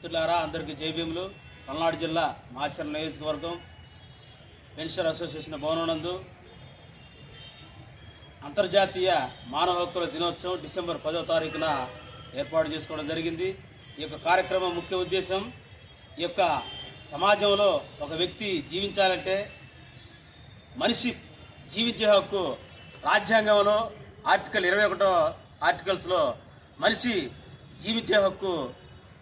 మిత్రులారా అందరికీ జేబీఎంలు పల్నాడు జిల్లా మాచర్ల నియోజకవర్గం పెన్షన్ అసోసియేషన్ భవనం నందు అంతర్జాతీయ మానవ హక్కుల దినోత్సవం డిసెంబర్ పదో తారీఖున ఏర్పాటు చేసుకోవడం జరిగింది. ఈ యొక్క కార్యక్రమం ముఖ్య ఉద్దేశం ఈ యొక్క సమాజంలో ఒక వ్యక్తి జీవించాలంటే మనిషి జీవించే హక్కు రాజ్యాంగంలో ఆర్టికల్ ఇరవై ఒకటో ఆర్టికల్స్లో మనిషి జీవించే హక్కు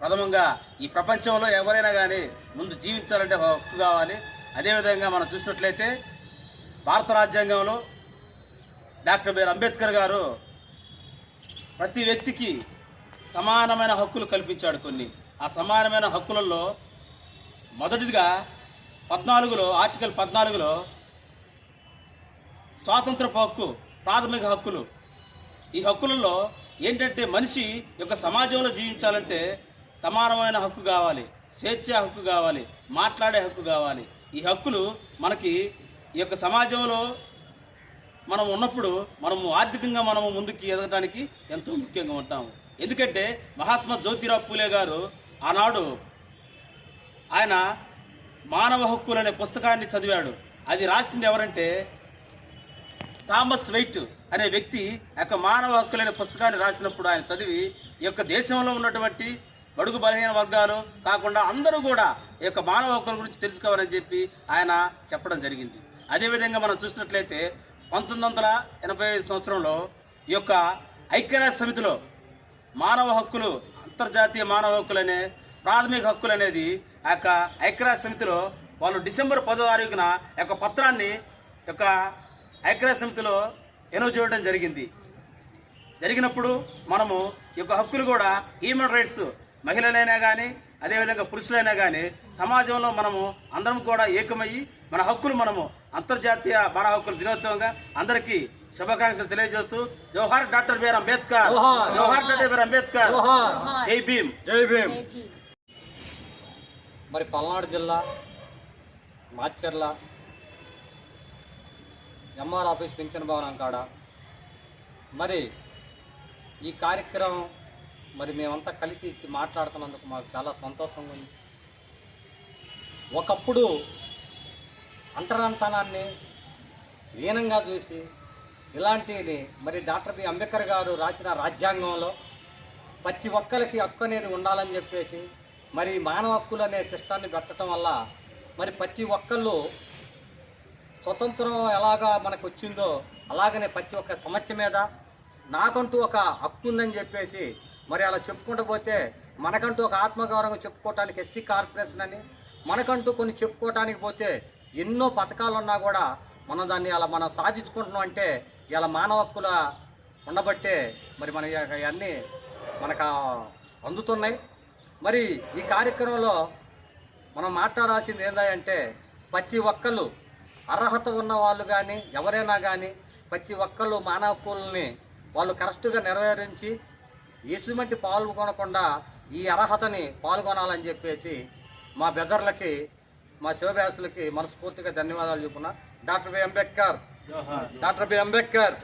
ప్రథమంగా ఈ ప్రపంచంలో ఎవరైనా కానీ ముందు జీవించాలంటే ఒక హక్కు కావాలి. అదేవిధంగా మనం చూసినట్లయితే భారత రాజ్యాంగంలో డాక్టర్ బిఆర్ అంబేద్కర్ గారు ప్రతి వ్యక్తికి సమానమైన హక్కులు కల్పించాడు కొన్ని. ఆ సమానమైన హక్కులలో మొదటిదిగా పద్నాలుగులో ఆర్టికల్ పద్నాలుగులో స్వాతంత్రపు హక్కు ప్రాథమిక హక్కులు. ఈ హక్కులలో ఏంటంటే మనిషి యొక్క సమాజంలో జీవించాలంటే సమానమైన హక్కు కావాలి స్వేచ్ఛ హక్కు కావాలి మాట్లాడే హక్కు కావాలి. ఈ హక్కులు మనకి ఈ యొక్క సమాజంలో మనం ఉన్నప్పుడు మనము ఆర్థికంగా మనము ముందుకు ఎదగడానికి ఎంతో ముఖ్యంగా ఉంటాము ఎందుకంటే మహాత్మా జ్యోతిరావు పూలే గారు ఆనాడు ఆయన మానవ హక్కులు అనే పుస్తకాన్ని చదివాడు. అది రాసింది ఎవరంటే థామస్ వెయిట్ అనే వ్యక్తి యొక్క మానవ హక్కులనే పుస్తకాన్ని రాసినప్పుడు ఆయన చదివి ఈ యొక్క దేశంలో ఉన్నటువంటి బడుగు బలహీన వర్గాలు కాకుండా అందరూ కూడా ఈ యొక్క మానవ హక్కుల గురించి తెలుసుకోవాలని చెప్పి ఆయన చెప్పడం జరిగింది. అదేవిధంగా మనం చూసినట్లయితే పంతొమ్మిది వందల ఎనభై ఐదు సంవత్సరంలో ఈ యొక్క ఐక్యరాజ్య సమితిలో మానవ హక్కులు అంతర్జాతీయ మానవ హక్కులు అనే ప్రాథమిక హక్కులు అనేది ఆ యొక్క ఐక్యరాజ్య సమితిలో వాళ్ళు డిసెంబర్ పదో తారీఖున యొక్క పత్రాన్ని యొక్క ఐక్యరాజ్య సమితిలో ఎనుగు చేయడం జరిగింది. జరిగినప్పుడు మనము ఈ యొక్క హక్కులు కూడా హ్యూమన్ రైట్స్ మహిళలైనా కానీ అదేవిధంగా పురుషులైనా కానీ సమాజంలో మనము అందరం కూడా ఏకమయ్యి మన హక్కులు మనము అంతర్జాతీయ మానవ హక్కుల దినోత్సవంగా అందరికీ శుభాకాంక్షలు తెలియజేస్తూ జవహర్ డాక్టర్ బిఆర్ అంబేద్కర్. జోహార్. Jawahar doctor BR Ambedkar. జై భీమ్. జై భీమ్. మరి పల్నాడు జిల్లా మాచర్ల ఎంఆర్ ఆఫీస్ పింఛన్ భవనం కాడ మరి ఈ కార్యక్రమం మరి మేమంతా కలిసి ఇచ్చి మాట్లాడుతున్నందుకు మాకు చాలా సంతోషంగా ఉంది. ఒకప్పుడు అంటరాంతనాన్ని లీనంగా చూసి ఇలాంటివి మరి డాక్టర్ బి అంబేద్కర్ గారు రాసిన రాజ్యాంగంలో ప్రతి ఒక్కరికి హక్కు అనేది ఉండాలని చెప్పేసి మరి మానవ హక్కులు అనే సిస్టాన్ని పెట్టడం వల్ల మరి ప్రతి ఒక్కళ్ళు స్వతంత్రం ఎలాగా మనకు వచ్చిందో అలాగనే ప్రతి ఒక్క సమస్య మీద నాకంటూ ఒక హక్కు ఉందని చెప్పేసి మరి అలా చెప్పుకుంటూ పోతే మనకంటూ ఒక ఆత్మగౌరవంగా చెప్పుకోవటానికి ఎస్సీ కార్పొరేషన్ అని మనకంటూ కొన్ని చెప్పుకోవటానికి పోతే ఎన్నో పథకాలు ఉన్నా కూడా మనం దాన్ని అలా మనం సాధించుకుంటున్నాం అంటే ఇలా మానవ హక్కుల ఉండబట్టే మరి మన ఇవన్నీ మనకు అందుతున్నాయి. మరి ఈ కార్యక్రమంలో మనం మాట్లాడాల్సింది ఏంటంటే ప్రతి ఒక్కళ్ళు అర్హత ఉన్న వాళ్ళు కానీ ఎవరైనా కానీ ప్రతి ఒక్కళ్ళు మానవ హక్కుల్ని వాళ్ళు కరెక్ట్గా నెరవేరించి ఎటువంటి పాల్గొనకుండా ఈ అర్హతని పాల్గొనాలని చెప్పేసి మా బెదర్లకి మా శివభ్యాసులకి మనస్ఫూర్తిగా ధన్యవాదాలు చెప్పుకున్నా. Doctor B Ambedkar. Doctor B Ambedkar.